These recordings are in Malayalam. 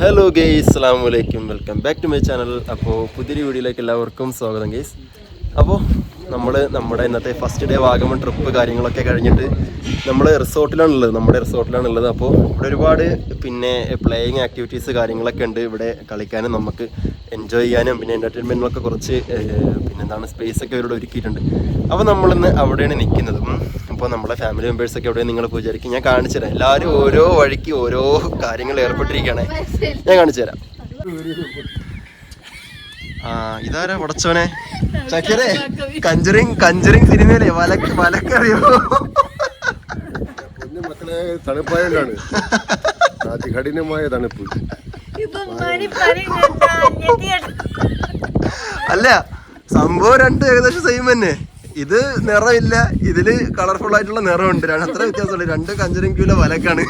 ഹലോ ഗെയ്സ് അസ്സാം വലൈക്കും welcome back to my channel അപ്പോൾ പുതിയൊരു വീഡിയോയിലേക്ക് എല്ലാവർക്കും സ്വാഗതം ഗെയ്സ് അപ്പോൾ നമ്മൾ നമ്മുടെ ഇന്നത്തെ ഫസ്റ്റ് ഡേ വാഗമൺ ട്രിപ്പ് കാര്യങ്ങളൊക്കെ കഴിഞ്ഞിട്ട് നമ്മൾ റിസോർട്ടിലാണുള്ളത്. നമ്മുടെ റിസോർട്ടിലാണുള്ളത്. അപ്പോൾ ഇവിടെ ഒരുപാട് പിന്നെ പ്ലേയിങ് ആക്ടിവിറ്റീസ് കാര്യങ്ങളൊക്കെ ഉണ്ട്. ഇവിടെ കളിക്കാനും നമുക്ക് എൻജോയ് ചെയ്യാനും പിന്നെ എന്റർടൈൻമെന്റിനൊക്കെ കുറച്ച് പിന്നെ പിന്നെന്താണ് സ്പേസ് ഒക്കെ ഇവരോട് ഒരുക്കിയിട്ടുണ്ട്. അപ്പോൾ നമ്മളിന്ന് അവിടെയാണ് നിൽക്കുന്നത്. അപ്പോൾ നമ്മുടെ ഫാമിലി മെമ്പേഴ്സൊക്കെ എവിടെ നിങ്ങൾ വിചാരിക്കും ഞാൻ കാണിച്ചു തരാം. എല്ലാവരും ഓരോ വഴിക്ക് ഓരോ കാര്യങ്ങൾ ഏർപ്പെട്ടിരിക്കുകയാണ് ഞാൻ കാണിച്ചു തരാം. ആ ഇതാരാ ഉടച്ചോനെ ചക്കരേ കഞ്ചറിങ് കഞ്ചറിങ് സിനിമയിലെ വലക്ക് വലക്കറിയോ? മക്കളെ തണുപ്പായതാണ് അതികഠിനമായ തണുപ്പ്. അല്ല സംഭവം രണ്ട് ഏകദേശം സെയിം തന്നെ. ഇത് നിറമില്ല. ഇതിൽ കളർഫുൾ ആയിട്ടുള്ള നിറമുണ്ട്. അത്ര വ്യത്യാസമുള്ളൂ രണ്ട് കഞ്ചറിങ് കിലോ വലക്കാണ്.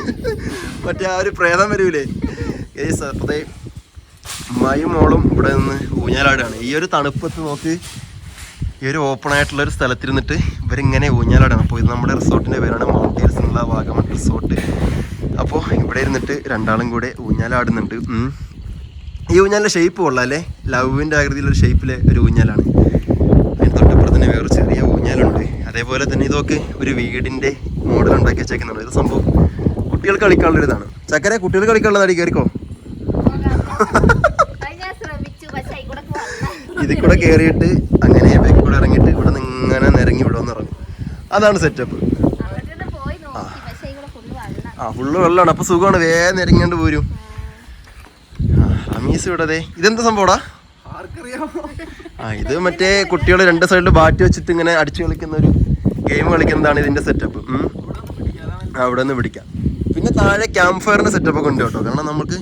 മറ്റേ ആ ഒരു പ്രേതം വരൂലേ? ഏയ് സത്യത്തെ അമ്മായും മോളും ഇവിടെ നിന്ന് ഊഞ്ഞാലാടാണ് ഈ ഒരു തണുപ്പത്ത് നോക്ക്. ഈ ഒരു ഓപ്പൺ ആയിട്ടുള്ള ഒരു സ്ഥലത്തിരുന്നിട്ട് ഇവരിങ്ങനെ ഊഞ്ഞാലാടാണ് അപ്പോൾ ഇത് നമ്മുടെ റിസോർട്ടിന്റെ പേരാണ് മൗണ്ടേഴ്സ് എന്നുള്ള വാഗമൺ റിസോർട്ട്. അപ്പോൾ ഇവിടെ ഇരുന്നിട്ട് രണ്ടാളും കൂടെ ഊഞ്ഞാലാടുന്നുണ്ട്. ഈ ഊഞ്ഞാലിന്റെ ഷേപ്പ് കൊള്ളാം അല്ലേ? ലവിന്റെ ആകൃതിയിലൊരു ഷേപ്പിലെ ഒരു ഊഞ്ഞാലാണ്. അതിന് തൊട്ടപ്പുറത്ത് തന്നെ വേറെ അതേപോലെ തന്നെ ഇതൊക്കെ ഒരു വീടിന്റെ മോഡൽ ഉണ്ടാക്കി വെച്ചേക്കുന്നുണ്ട് ഇത് സംഭവം കുട്ടികൾ കളിക്കാനുള്ള ഇതാണ് ചക്കര കുട്ടികൾ കളിക്കാനുള്ളത് അടി കയറിക്കോ ഇതിൽ കൂടെ കയറിയിട്ട് അങ്ങനെ ബാക്കിൽ കൂടെ ഇറങ്ങിയിട്ട് ഇവിടെ നിന്ന് ഇങ്ങനെ നിരങ്ങി ഇവിടെ വന്ന് ഇറങ്ങും അതാണ് സെറ്റപ്പ് ആ. ഫുള്ള് വെള്ളമാണ്. അപ്പൊ സുഖമാണ്. വേഗം നിരങ്ങിണ്ട് പോരും. അമീസ് റമീസ് ഇവിടെ ഇതെന്താ സംഭവടാ ആ ഇത് മറ്റേ കുട്ടികൾ രണ്ട് സൈഡിൽ ബാറ്റ് വെച്ചിട്ട് ഇങ്ങനെ അടിച്ചു കളിക്കുന്ന ഒരു ഗെയിം കളിക്കുന്നതാണ് ഇതിന്റെ സെറ്റപ്പ് അവിടെ നിന്ന് പിടിക്കാം. പിന്നെ താഴെ ക്യാമ്പ് ഫയറിന്റെ സെറ്റപ്പ് ഒക്കെ ഉണ്ട് കേട്ടോ. കാരണം നമുക്ക്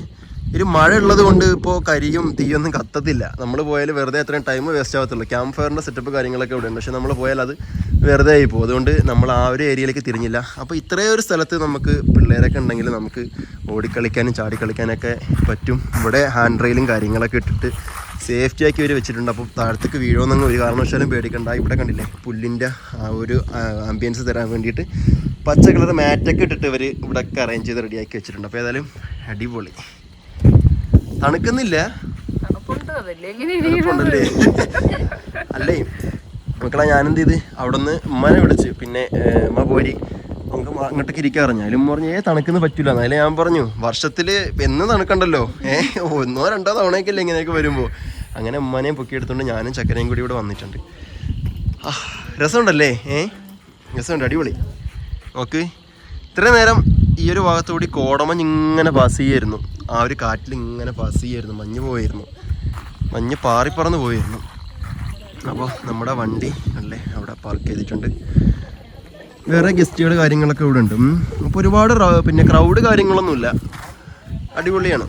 ഒരു മഴ ഉള്ളത് കൊണ്ട് ഇപ്പോൾ കരിയും തീയൊന്നും കത്തത്തില്ല. നമ്മൾ പോയാൽ വെറുതെ അത്രയും ടൈം വേസ്റ്റ് ആവത്തുള്ളൂ. ക്യാമ്പ് ഫയറിന്റെ സെറ്റപ്പ് കാര്യങ്ങളൊക്കെ ഇവിടെ ഉണ്ട് പക്ഷെ നമ്മൾ പോയാൽ അത് വെറുതെ ആയി പോകും. അതുകൊണ്ട് നമ്മൾ ആ ഒരു ഏരിയയിലേക്ക് തിരിഞ്ഞില്ല. അപ്പോൾ ഇത്രയും ഒരു സ്ഥലത്ത് നമുക്ക് പിള്ളേരൊക്കെ ഉണ്ടെങ്കിൽ നമുക്ക് ഓടിക്കളിക്കാനും ചാടിക്കളിക്കാനൊക്കെ പറ്റും. ഇവിടെ ഹാൻഡ് റെയിലും കാര്യങ്ങളൊക്കെ ഇട്ടിട്ട് സേഫ്റ്റി ആക്കി അവർ വെച്ചിട്ടുണ്ട്. അപ്പോൾ താഴത്തേക്ക് വീഴുമെന്നങ്ങ് ഒരു കാരണവശാലും പേടിക്കണ്ട. ഇവിടെ കണ്ടില്ലേ? പുല്ലിന്റെ ആ ഒരു ആംബിയൻസ് തരാൻ വേണ്ടിയിട്ട് പച്ച കളർ മാറ്റൊക്കെ ഇട്ടിട്ട് ഇവർ ഇവിടെ ഒക്കെ അറേഞ്ച് ചെയ്ത് റെഡിയാക്കി വെച്ചിട്ടുണ്ട്. അപ്പോൾ ഏതായാലും അടിപൊളി. തണുക്കുന്നില്ല. തണുപ്പുണ്ടല്ലേ? അല്ലേ? മക്കളെ ഞാനെന്ത് ചെയ്ത്? അവിടെ നിന്ന് ഉമ്മനെ വിളിച്ച്. പിന്നെ ഉമ്മ പോരി. നമുക്ക് അങ്ങോട്ടേക്ക് ഇരിക്കാൻ പറഞ്ഞു. അതിലും പറഞ്ഞു ഏ തണുക്കുന്ന പറ്റൂല. എന്നാലും ഞാൻ പറഞ്ഞു വർഷത്തിൽ എന്ന് തണുക്കണ്ടല്ലോ. ഏ ഒന്നോ രണ്ടോ തവണയൊക്കെയല്ലേ ഇങ്ങനെയൊക്കെ വരുമ്പോൾ അങ്ങനെ ഉമ്മനെയും പൊക്കിയെടുത്തുകൊണ്ട് ഞാനും ചക്കരയും കൂടി ഇവിടെ വന്നിട്ടുണ്ട്. ആ രസമുണ്ടല്ലേ? ഏ രസമുണ്ട്. അടിപൊളി. നോക്ക്. ഇത്രയും നേരം ഈ ഒരു ഭാഗത്തുകൂടി കോടമഞ്ഞ് ഇങ്ങനെ പാസ് ചെയ്യായിരുന്നു. ആ ഒരു കാറ്റിൽ ഇങ്ങനെ പാസ് ചെയ്യായിരുന്നു മഞ്ഞ് പോയിരുന്നു. മഞ്ഞ് പാറിപ്പറന്ന് പോയിരുന്നു. അപ്പോൾ നമ്മുടെ വണ്ടി അല്ലേ അവിടെ പാർക്ക് ചെയ്തിട്ടുണ്ട്. വേറെ ഗസ്റ്റുകൾ കാര്യങ്ങളൊക്കെ ഇവിടെ ഉണ്ട്. അപ്പോൾ ഒരുപാട് പിന്നെ ക്രൗഡ് കാര്യങ്ങളൊന്നുമില്ല. അടിപൊളിയാണ്.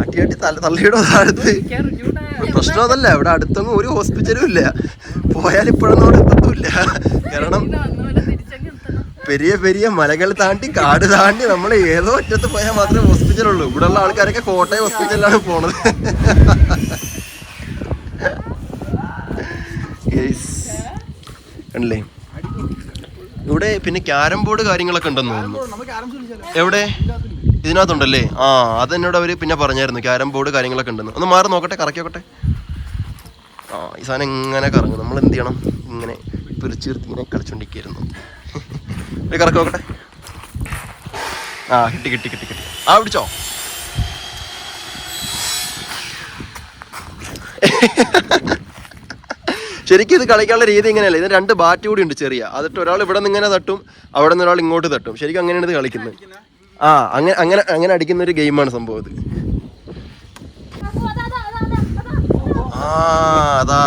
ആട്ടിയാട്ടി താഴത്ത്. പ്രശ്നം അതല്ല ഇവിടെ അടുത്തൊന്നും ഒരു ഹോസ്പിറ്റലും ഇല്ല. പോയാൽ ഇപ്പോഴൊന്നും അവിടെ എത്തത്തുമില്ല. കാരണം പെരിയ പെരിയ മലകൾ താണ്ടി കാട് താണ്ടി നമ്മൾ ഏതോ ഒറ്റത്ത് പോയാൽ മാത്രമേ ഹോസ്പിറ്റലുള്ളൂ ഉള്ള ആൾക്കാരൊക്കെ കോട്ടയം ഹോസ്പിറ്റലിലാണ് പോണത്. അല്ലേ ഇവിടെ പിന്നെ ക്യാരം ബോർഡ് കാര്യങ്ങളൊക്കെ ഉണ്ടെന്ന് തോന്നുന്നു. എവിടെ? ഇതിനകത്തുണ്ടല്ലേ? ആ അത് എന്നോട് അവർ പിന്നെ പറഞ്ഞായിരുന്നു. ക്യാരം ബോർഡ് കാര്യങ്ങളൊക്കെ ഉണ്ടെന്ന്. ഒന്ന് മാറി നോക്കട്ടെ കറക്കിയോക്കട്ടെ ആ ഈ സാധനം ഇങ്ങനെ കറങ്ങും? നമ്മൾ എന്ത് ചെയ്യണം? ഇങ്ങനെ പിടിച്ചീർത്തി ഇങ്ങനെ കളിച്ചോണ്ടിരിക്കുന്നു ഒരു കറക്കി നോക്കട്ടെ. ആ കിട്ടി കിട്ടി കിട്ടി കിട്ടി. ആ പിടിച്ചോ. ശരിക്കും ഇത് കളിക്കാനുള്ള രീതി ഇങ്ങനെയല്ല? ഇതിന് രണ്ട് ബാറ്റ് കൂടി ഉണ്ട് ചെറിയ. അതിട്ട് ഒരാൾ ഇവിടെ നിന്ന് ഇങ്ങനെ തട്ടും അവിടെ നിന്ന് ഒരാൾ ഇങ്ങോട്ട് തട്ടും. ശരിക്കും അങ്ങനെയാണ് ഇത് കളിക്കുന്നത്. ആ അങ്ങനെ അങ്ങനെ അങ്ങനെ അടിക്കുന്ന ഒരു ഗെയിമാണ് സംഭവം ഇത്. ആ അതാ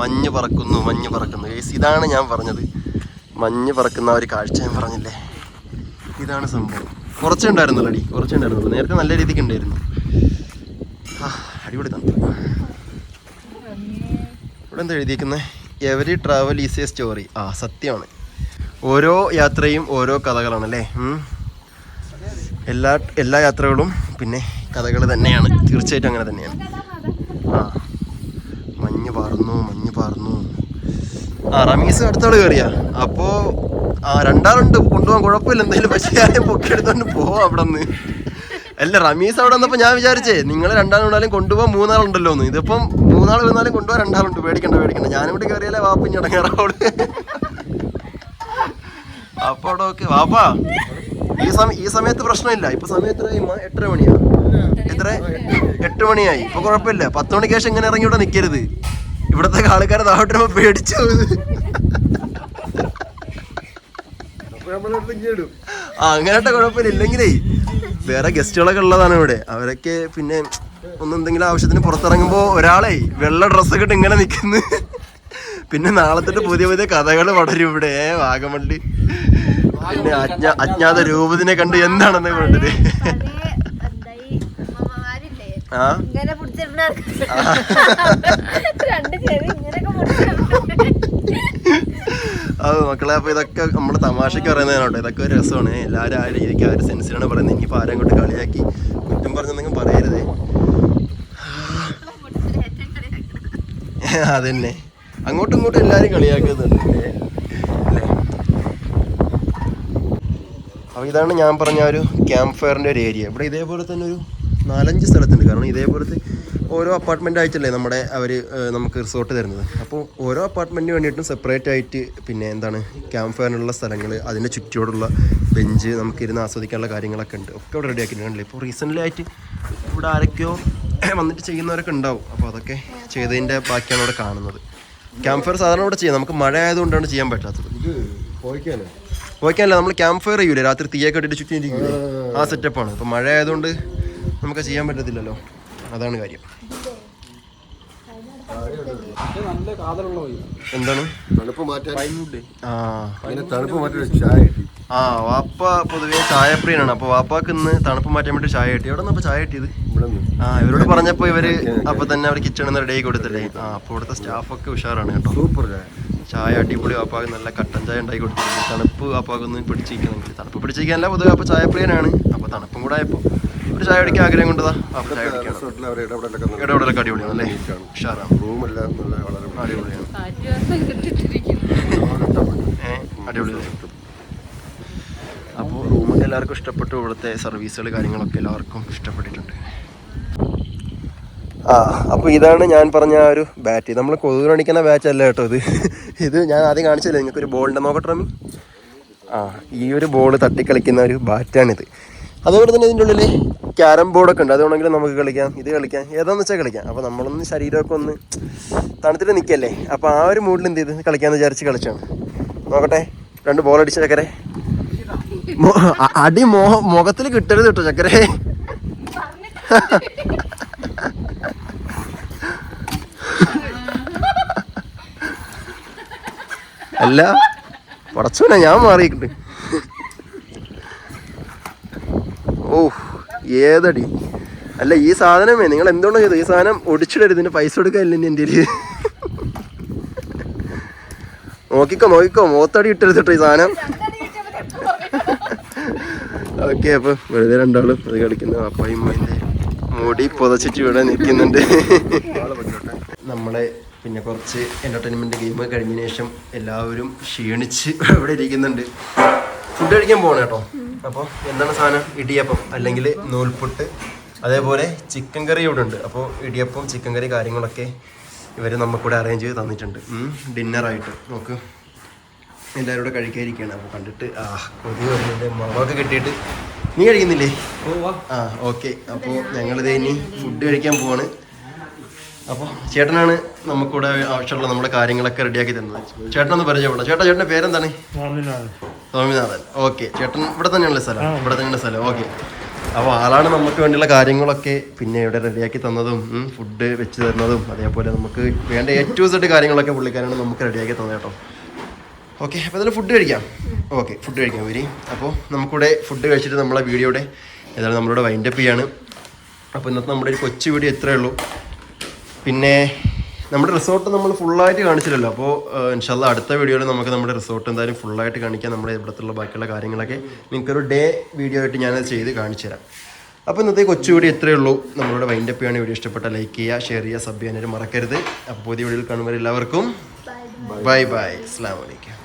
മഞ്ഞ് പറക്കുന്നു മഞ്ഞ് പറക്കുന്നു. ഇതാണ് ഞാൻ പറഞ്ഞത്. മഞ്ഞ് പറക്കുന്ന ഒരു കാഴ്ച ഞാൻ പറഞ്ഞില്ലേ? ഇതാണ് സംഭവം. കുറച്ചുണ്ടായിരുന്നു ഉണ്ടായിരുന്നുള്ളൂ കുറച്ചുണ്ടായിരുന്നു നേരത്തെ നല്ല രീതിക്ക് ഉണ്ടായിരുന്നു. അടിപൊളി തണുപ്പ് ഇവിടെ എന്താ എഴുതിയിരിക്കുന്നത് every travel is a story ആ സത്യമാണ്. ഓരോ യാത്രയും ഓരോ കഥകളാണ് അല്ലേ എല്ലാ എല്ലാ യാത്രകളും പിന്നെ കഥകൾ തന്നെയാണ്. തീർച്ചയായിട്ടും അങ്ങനെ തന്നെയാണ്. ആ. മഞ്ഞ് പാറുന്നു മഞ്ഞ് പാറുന്നു. ആ റമീസ് അടുത്താൾ കയറിയാ അപ്പോൾ ആ രണ്ടാളുണ്ട്. കൊണ്ടുപോകാൻ കുഴപ്പമില്ല. എന്തായാലും പക്ഷേ ആരെയും പൊക്കി എടുത്തോണ്ട് പോവാം അവിടെ നിന്ന് അല്ല റമീസ് അവിടെ വന്നപ്പോ ഞാൻ വിചാരിച്ചേ നിങ്ങൾ രണ്ടാളുണ്ടാലും കൊണ്ടുപോകാൻ മൂന്നാളുണ്ടല്ലോ എന്ന്. ഇതിപ്പം മൂന്നാൾ വന്നാലും കൊണ്ടുപോകാൻ രണ്ടാളുണ്ട്. പേടിക്കണ്ട പേടിക്കണ്ട. ഞാനിവിടെ കയറിയാലേ വാപ്പ ഇനി ഇടങ്ങാറോട് അപ്പൊ അവിടെ ഓക്കെ വാപ്പാ ഈ സമയം ഈ സമയത്ത് പ്രശ്നമില്ല. ഇപ്പൊ സമയം എട്ടര മണിയാ. എത്ര? എട്ട് മണിയായി. ഇപ്പൊ കുഴപ്പമില്ല. പത്ത് മണിക്ക് ശേഷം ഇങ്ങനെ ഇറങ്ങി ഇവിടെ നിൽക്കരുത് ഇവിടത്തെ ആൾക്കാരെ താഴോട്ട് പേടിച്ചു. ആ അങ്ങനത്തെ കുഴപ്പമില്ല ഇല്ലെങ്കിലേ വേറെ ഗസ്റ്റുകളൊക്കെ ഉള്ളതാണ് ഇവിടെ. അവരൊക്കെ പിന്നെ ഒന്നെന്തെങ്കിലും ആവശ്യത്തിന് പുറത്തിറങ്ങുമ്പോ ഒരാളെ വെള്ള ഡ്രസ്സൊക്കെ ഇട്ട് ഇങ്ങനെ നിൽക്കുന്നു. പിന്നെ നാളെ തൊട്ട് പുതിയ പുതിയ കഥകൾ വളരും ഇവിടെ. ഏ വാഗമള്ളി പിന്നെ അജ്ഞാ അജ്ഞാത രൂപത്തിനെ കണ്ട് എന്താണെന്ന് പറഞ്ഞത് ഇങ്ങനെ രണ്ട് ചെവി ഇങ്ങനെയൊക്കെ പിടിച്ചിരുന്നു അത് മക്കളെ അപ്പൊ ഇതൊക്കെ നമ്മൾ തമാശക്ക് പറയുന്നതിനോട്ടെ ഇതൊക്കെ ഒരു രസമാണ്. എല്ലാവരും ആ രീതിക്ക് ആ ഒരു സെൻസിലാണ് പറയുന്നത്. ഇനിയിപ്പോ ആരും കൊണ്ട് കളിയാക്കി കുറ്റം പറഞ്ഞൊന്നും പറയരുതേ. അതന്നെ. അങ്ങോട്ടും ഇങ്ങോട്ടും എല്ലാരും കളിയാക്കുന്നുണ്ട്. അല്ലേ? ഇതാണ് ഞാൻ പറഞ്ഞ ഒരു ക്യാമ്പ് ഫയറിന്റെ ഒരു ഏരിയ. ഇവിടെ ഇതേപോലെ തന്നെ ഒരു നാലഞ്ച് സ്ഥലത്തുണ്ട്. കാരണം ഇതേപോലത്തെ ഓരോ അപ്പാർട്ട്മെന്റ് ആയിട്ടല്ലേ നമ്മുടെ അവർ നമുക്ക് റിസോർട്ട് തരുന്നത്. അപ്പോൾ ഓരോ അപ്പാർട്ട്മെന്റിന് വേണ്ടിയിട്ടും സെപ്പറേറ്റ് ആയിട്ട് പിന്നെ എന്താണ് ക്യാമ്പ് ഫയറിനുള്ള സ്ഥലങ്ങൾ അതിന്റെ ചുറ്റോടുള്ള ബെഞ്ച് നമുക്ക് ഇരുന്ന് ആസ്വദിക്കാനുള്ള കാര്യങ്ങളൊക്കെ ഉണ്ട്. ഒക്കെ ഇവിടെ റെഡി ആക്കിയിട്ടുണ്ടല്ലേ ഇപ്പോൾ റീസെന്റ്ലി ആയിട്ട് ഇവിടെ ആരൊക്കെയോ വന്നിട്ട് ചെയ്യുന്നവരൊക്കെ ഉണ്ടാവും. അപ്പോൾ അതൊക്കെ ചെയ്തതിന്റെ ബാക്കിയാണ് ഇവിടെ കാണുന്നത്. ക്യാമ്പ് ഫയർ സാധാരണ ഇവിടെ ചെയ്യാം. നമുക്ക് മഴ ആയതുകൊണ്ടാണ് ചെയ്യാൻ പറ്റാത്തത്. ഇത് പോയിക്കാനോ? പോയിക്കാനല്ല നമ്മൾ ക്യാമ്പ് ഫയർ ചെയ്യൂലേ? രാത്രി തീയൊക്കെ ഇട്ടിട്ട് ചുറ്റി ഇരിക്കൂലേ ആ സെറ്റപ്പാണ് ഇപ്പം മഴ ആയതുകൊണ്ട് നമുക്ക് ചെയ്യാൻ പറ്റത്തില്ലല്ലോ. അതാണ് കാര്യം. എന്താണ്? തണുപ്പ് മാറ്റാൻ ആ. അങ്ങനെ തണുപ്പ് മാറ്റാൻ ചായ കിട്ടി. ആ വാപ്പ പൊതുവേ ചായപ്രിയനാണ്. അപ്പോൾ വാപ്പാക്ക് ഇന്ന് തണുപ്പ് മാറ്റാൻ വേണ്ടി ചായ കിട്ടി. എവിടെ നിന്ന് ചായ കിട്ടിയത്? ആ ഇവരോട് പറഞ്ഞപ്പോ ഇവർ അപ്പൊ തന്നെ അവർ കിച്ചണിൽ നിന്ന് റെഡി ആയി കൊടുത്തില്ലേ ആ അപ്പൊ ഇവിടുത്തെ സ്റ്റാഫൊക്കെ ഉഷാറാണ് കേട്ടോ. സൂപ്പർ ചായ. അടിപൊളി വാപ്പാക്ക് നല്ല കട്ടൻ ചായ ഉണ്ടാക്കി കൊടുത്തിട്ടുണ്ട്. തണുപ്പ് വാപ്പാക്ക് ഒന്ന് പിടിച്ചിരിക്കണമെങ്കിൽ തണുപ്പ് പിടിച്ചിരിക്കാനല്ല പൊതുവെ അപ്പൊ ചായപ്രിയനാണ്. അപ്പൊ തണുപ്പും കൂടെ ആയപ്പോൾ ഒരു ചായ കുടിക്കാൻ ആഗ്രഹം കൊണ്ടതാ. ഇടപെടലൊക്കെ അടിപൊളിയാണ് അല്ലേ? ഉഷാറാണ് റൂമെല്ലാം നല്ല വളരെ അടിപൊളിയാണ്. അപ്പോൾ റൂമൊക്കെ എല്ലാവർക്കും ഇഷ്ടപ്പെട്ടു ഇവിടുത്തെ സർവീസുകൾ കാര്യങ്ങളൊക്കെ എല്ലാവർക്കും ഇഷ്ടപ്പെട്ടിട്ടുണ്ട്. ആ അപ്പോൾ ഇതാണ് ഞാൻ പറഞ്ഞ ആ ഒരു ബാറ്റ്. നമ്മൾ കൊതുക് കാണിക്കുന്ന ബാറ്റ് അല്ല കേട്ടോ ഇത്. ഇത് ഞാൻ ആദ്യം കാണിച്ചല്ലേ നിങ്ങൾക്ക് ഒരു ബോളിന്റെ നോക്കട്ടെ റമി. ആ ഈ ഒരു ബോൾ തട്ടിക്കളിക്കുന്ന ഒരു ബാറ്റാണിത് അതുപോലെ തന്നെ ഇതിന്റെ ഉള്ളിൽ ക്യാരം ബോർഡൊക്കെ ഉണ്ട്. അതുകൊണ്ടെങ്കിലും നമുക്ക് കളിക്കാം. ഇത് കളിക്കാം. ഏതാണെന്ന് വെച്ചാൽ കളിക്കാം. അപ്പോൾ നമ്മളൊന്ന് ശരീരമൊക്കെ ഒന്ന് തണുത്തിട്ട് നിൽക്കല്ലേ അപ്പോൾ ആ ഒരു മൂഡിൽ എന്ത് ചെയ്ത് കളിക്കാമെന്ന് വിചാരിച്ച് കളിച്ചാണ്. നോക്കട്ടെ. രണ്ട് ബോൾ അടിച്ച ചക്കരെ. അടി മോഹ മുഖത്തിൽ കിട്ടരുത് കേട്ടോ ചക്കരെ. അല്ല പടച്ചോനെ ഞാൻ മാറിയിട്ടുണ്ട്. ഏതടി? അല്ല ഈ സാധനമേ നിങ്ങൾ എന്തുകൊണ്ടാണ് ചെയ്തു ഈ സാധനം ഒടിച്ചിടരുത് ഇതിന് പൈസ കൊടുക്കാനില്ല എന്റെ കയ്യിൽ. നോക്കിക്കോ നോക്കിക്കോ മുഖത്തടി ഇട്ടെടുത്തിട്ടോ ഈ സാധനം. ഓക്കെ അപ്പൊ വെറുതെ രണ്ടാളും അത് കളിക്കുന്ന. അപ്പയും മുടി പുതച്ചിട്ട് ഇവിടെ നിൽക്കുന്നുണ്ട്. നമ്മളെ പിന്നെ കുറച്ച് എന്റർടൈൻമെന്റ് ഗെയിം കഴിഞ്ഞതിന് ശേഷം എല്ലാവരും ക്ഷീണിച്ച് ഇവിടെ ഇരിക്കുന്നുണ്ട്. ഫുഡ് കഴിക്കാൻ പോകണം കേട്ടോ. അപ്പോൾ എന്താണ് സാധനം? ഇടിയപ്പം അല്ലെങ്കിൽ നൂൽപുട്ട്. അതേപോലെ ചിക്കൻ കറി ഇവിടെ ഉണ്ട്. അപ്പോൾ ഇടിയപ്പം ചിക്കൻ കറി കാര്യങ്ങളൊക്കെ ഇവർ നമുക്കിവിടെ അറേഞ്ച് ചെയ്ത് തന്നിട്ടുണ്ട്. ഡിന്നറായിട്ട് നോക്ക്. എല്ലാവരും കൂടെ കഴിക്കാതിരിക്കുകയാണ് അപ്പോൾ കണ്ടിട്ട് ആ കൊതി വരുന്നുണ്ട്. മുളകൊക്കെ കിട്ടിയിട്ട്. നീ കഴിക്കുന്നില്ലേ? ആ ഓക്കെ അപ്പോൾ ഞങ്ങളിത് ഇനി ഫുഡ് കഴിക്കാൻ പോവാണ്. അപ്പോൾ ചേട്ടനാണ് നമുക്കിവിടെ ആവശ്യമുള്ള നമ്മുടെ കാര്യങ്ങളൊക്കെ റെഡിയാക്കി തന്നത്. ചേട്ടനൊന്ന് പരിചയപ്പെടാം ചേട്ടാ ചേട്ടന്റെ പേരെന്താണ്? സ്വാമിനാഥൻ. ഓക്കെ. ചേട്ടൻ ഇവിടെ തന്നെയുള്ള സ്ഥലം? ഇവിടെ തന്നെയുള്ള സ്ഥലം. ഓക്കെ. അപ്പോൾ ആളാണ് നമുക്ക് വേണ്ടിയുള്ള കാര്യങ്ങളൊക്കെ പിന്നെ ഇവിടെ റെഡിയാക്കി തന്നതും ഫുഡ് വെച്ച് തരുന്നതും അതേപോലെ നമുക്ക് വേണ്ട ഏറ്റവും സെഡ് കാര്യങ്ങളൊക്കെ പുള്ളിക്കാരാണ് നമുക്ക് റെഡിയാക്കി തന്നത് കേട്ടോ. ഓക്കെ. അപ്പോൾ അതിന് ഫുഡ് കഴിക്കാം. ഓക്കെ. ഫുഡ് കഴിക്കാം വരി അപ്പോൾ നമുക്കിവിടെ ഫുഡ് കഴിച്ചിട്ട് നമ്മളെ വീഡിയോയുടെ ഏതായാലും നമ്മളിവിടെ വൈൻഡപ്പ് ചെയ്യാണ്. അപ്പോൾ ഇന്നത്തെ നമ്മുടെ ഒരു കൊച്ചു വീഡിയോ ഇത്രയേ ഉള്ളൂ. പിന്നെ നമ്മുടെ റിസോർട്ട് നമ്മൾ ഫുള്ളായിട്ട് കാണിച്ചില്ലല്ലോ. അപ്പോൾ ഇൻഷാല്ല അടുത്ത വീഡിയോയിൽ നമുക്ക് നമ്മുടെ റിസോർട്ട് എന്തായാലും ഫുള്ളായിട്ട് കാണിക്കാം. നമ്മുടെ ഇവിടത്തുള്ള ബാക്കിയുള്ള കാര്യങ്ങളൊക്കെ നിങ്ങൾക്കൊരു ഡേ വീഡിയോ ആയിട്ട് ഞാനത് ചെയ്ത് കാണിച്ചു തരാം. അപ്പോൾ ഇന്നത്തെ കൊച്ചുകൂടി വീഡിയോ ഇത്രയേ ഉള്ളൂ. നമ്മളുടെ വൈൻഡപ്പ് ചെയ്യാൻ വീഡിയോ ഇഷ്ടപ്പെട്ട ലൈക്ക് ചെയ്യുക ഷെയർ ചെയ്യുക സബ് ചെയ്യാനും മറക്കരുത്. അപ്പോൾ പുതിയ വീഡിയോയിൽ കാണുമ്പോൾ എല്ലാവർക്കും ബൈ ബൈ. അസ്സാം വലൈക്കും